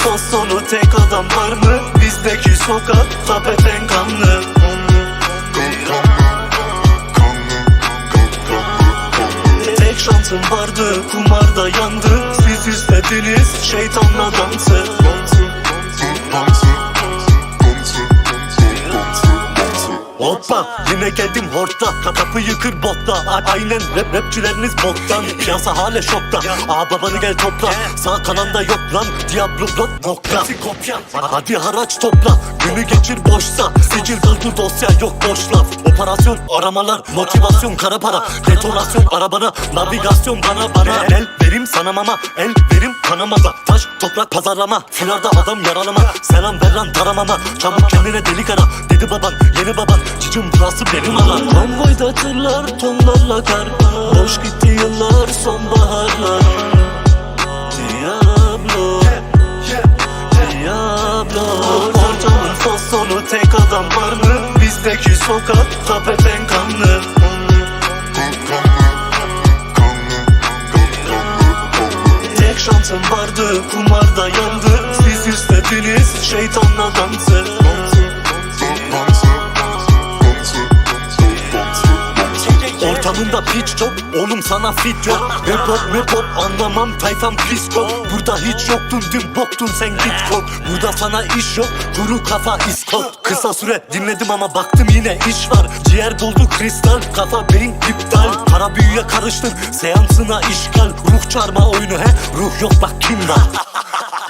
fasonu tek adam var mı? Bizdeki sokak tapeten kanlı. Tek şansım vardı kumarda yandı. Siz istediniz şeytanla dansı Hoppa yine geldim hortta Ka- Kapı yıkır botta. A- Aynen rap rapçileriniz boktan Piyasa hala şokta. Aa babanı gel topla. Sağ kananda yok lan. Diablo blok nokta. Hadi haraç topla. Günü geçir boşsa. Sicil doldu dosya yok boş laf Operasyon aramalar Motivasyon kara para. Detonasyon arabana. Navigasyon bana bana. El verim sana mama El verim kanamada Taş toprak pazarlama. Filarda adam yaralama Selam ver lan taramama. Çabuk kendine delik ara. Dedi baban yeni baban. Cicim burası benim alan Konvoyda tırlar tonlarla kar. Boş gitti yıllar sonbaharlar. Diablo. Diablo. Ortamın fasonu tek adam var mı? Bizdeki sokak tapeten Ortamında piç çok Oğlum sana fit yok. Rap hop rap hop anlamam. Tayfam pisko Burada hiç yoktun dün boktun. Sen git kop. Burada sana iş yok. Kuru kafa iskop Kısa süre dinledim ama baktım yine iş var. Ciğer doldu kristal. Kafa beyin iptal. Para büyüye karıştır seansına işgal. Ruh çarma oyunu he? Ruh yok bak kim var?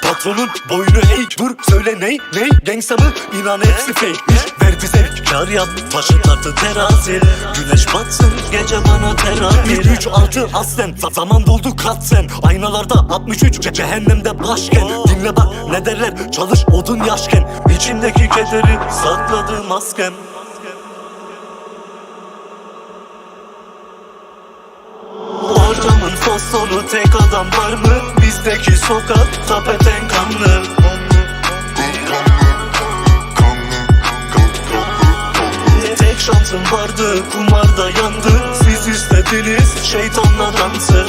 Patronun boynu eğ Dur söyle ney ney? Gangsta mı? İnan hepsi fake'miş Verdi zevk kar yap Taşı tartı terazi. Güneş batsın gece bana terapi 3 6 aslen za- Zaman doldu kat sen Aynalarda 63 ce- Cehennemde başken. Dinle bak ne derler Çalış odun yaşken. İçimdeki kederi sakladım maskem Ortamın fasonu tek adam var mı? Bizdeki sokak tapeten kanlı şansım vardı kumarda yandı. Siz istediniz şeytanla dansı.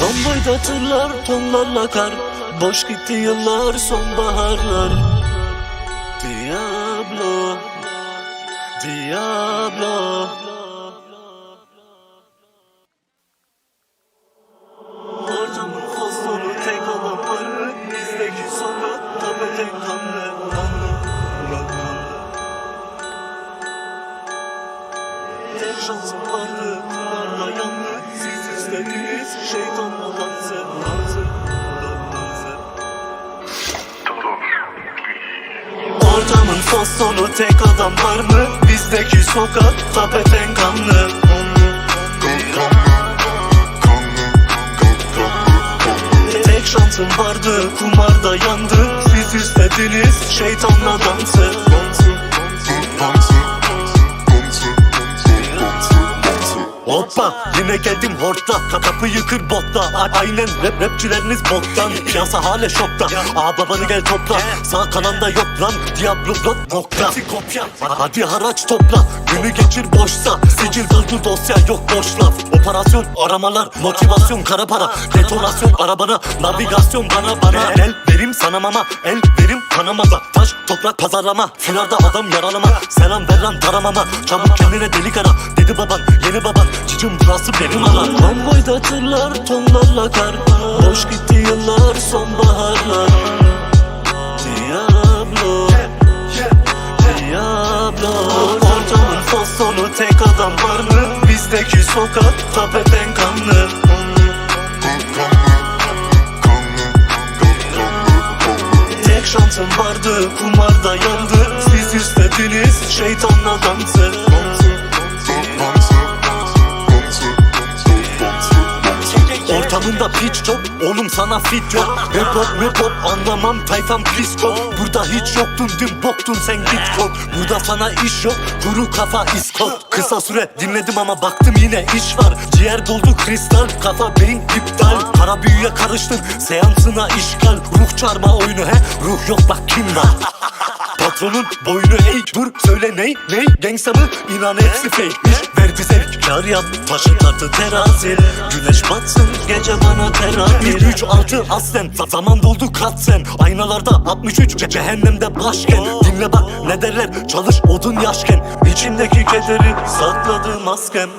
Konvoyda tırlar tonlarla kar Boş gitti yıllar sonbaharlar. Diablo Diablo fasonu tek adam var mı? Bizdeki sokak tapeten kanlı Tek şansım vardı kumarda yandı. Siz istediniz şeytanla dansı. Hoppa yine geldim hortta Ka- Kapı yıkır botta. A- Aynen rap rapçileriniz boktan. Piyasa hala şokta. Aa babanı gel topla. Sağ kananda yok lan Diablo blok nokta. Kopya. Hadi haraç topla. Günü geçir boşsa Sicil doldu dosya yok boş laf. Operasyon aramalar Motivasyon kara para. Detonasyon arabana Navigasyon bana bana. El verim sana mama El verim kanamada Taş toprak pazarlama. Filarda adam yaralama. Selam ver lan taramama Çabuk kendine delik ara. Dedi baban yeni baban. Cicim burası benim alan Konvoyda tırlar tonlarla kar Boş gitti yıllar sonbaharlar. Diablo Diablo Ortamın fasonu tek adam var mı? Bizdeki sokak tapeten Ortamında piç çok Oğlum sana fit yok. Rap hop rap hop anlamam tayfam pisko Burada hiç yoktun dün boktun sen git kop. Burada sana iş yok kuru kafa iskop. Kısa süre dinledim ama baktım yine iş var. Ciğer doldu kristal kafa beyin iptal. Para büyüye karıştır seansına işgal. Ruh çarma oyunu he? Ruh yok bak kim var? Patronun boynu eğ Dur söyle ney ney? Gangsta mı? İnan hepsi fake'miş Zevk kar yap Taşı tartı terazi. Güneş batsın gece bana terapi 3 6 aslen Za- Zaman doldu kat sen Aynalarda 63 ce- Cehennemde başken. Dinle bak ne derler Çalış odun yaşken. İçimdeki kederi sakladı maskem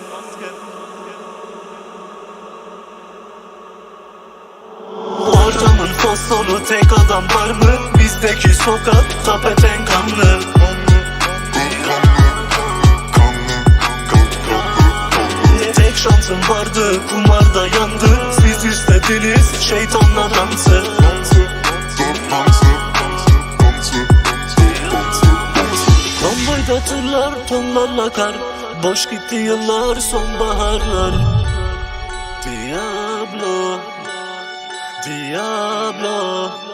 Ortamın fosforu tek adam var mı? Bizdeki sokak tapeten şansım vardı kumarda yandı. Siz istediniz şeytanla dansı Konvoyda tırlar tonlarla kar Boş gitti yıllar sonbaharlar. Diablo Diablo